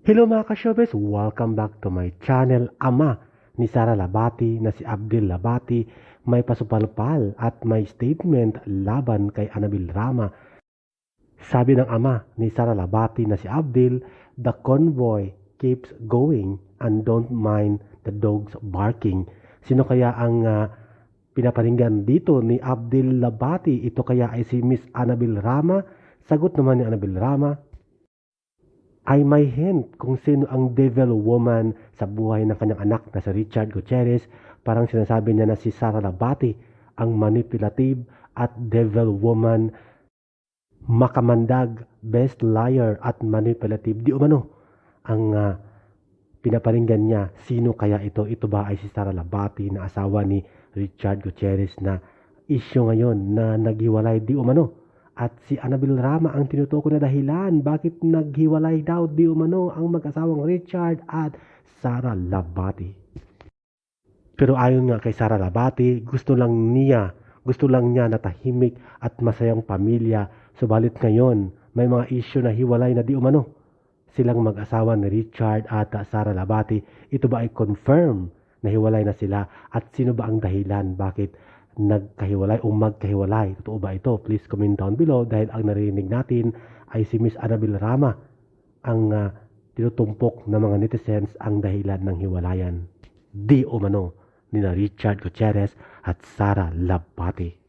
Hello mga ka-showbiz! Welcome back to my channel. Ama ni Sara Labati na si Abdel Labati may pasupalpal at may statement laban kay Anabil Rama. Sabi ng ama ni Sara Labati na si Abdel, the convoy keeps going and don't mind the dogs barking. Sino kaya ang uh, pinaparinggan dito ni Abdel Labati? Ito kaya ay si Miss Anabil Rama? Sagot naman ni Anabil Rama, ay may hint kung sino ang devil woman sa buhay ng kanyang anak na si Richard Gutierrez. Parang sinasabi niya na si Sara Labati ang manipulative at devil woman, makamandag, best liar at manipulative. Di umano ang uh, pinaparinggan niya sino kaya ito. Ito ba ay si Sara Labati na asawa ni Richard Gutierrez na isyo ngayon na naghiwalay di umano at si Annabel Rama ang tinutukoy na dahilan bakit naghiwalay daw di umano ang mag-asawang Richard at Sara Labati. Pero ayon nga kay Sara Labati, gusto lang niya, gusto lang niya na tahimik at masayang pamilya. Subalit ngayon, may mga isyu na hiwalay na di umano. Silang mag-asawa ni Richard at Sara Labati. Ito ba ay confirm na hiwalay na sila? At sino ba ang dahilan bakit nagkahiwalay o magkahiwalay. Totoo ba ito? Please comment down below dahil ang narinig natin ay si Miss Annabel Rama ang uh, tinutumpok ng mga netizens ang dahilan ng hiwalayan. Di umano ni Richard Gutierrez at Sara Labati.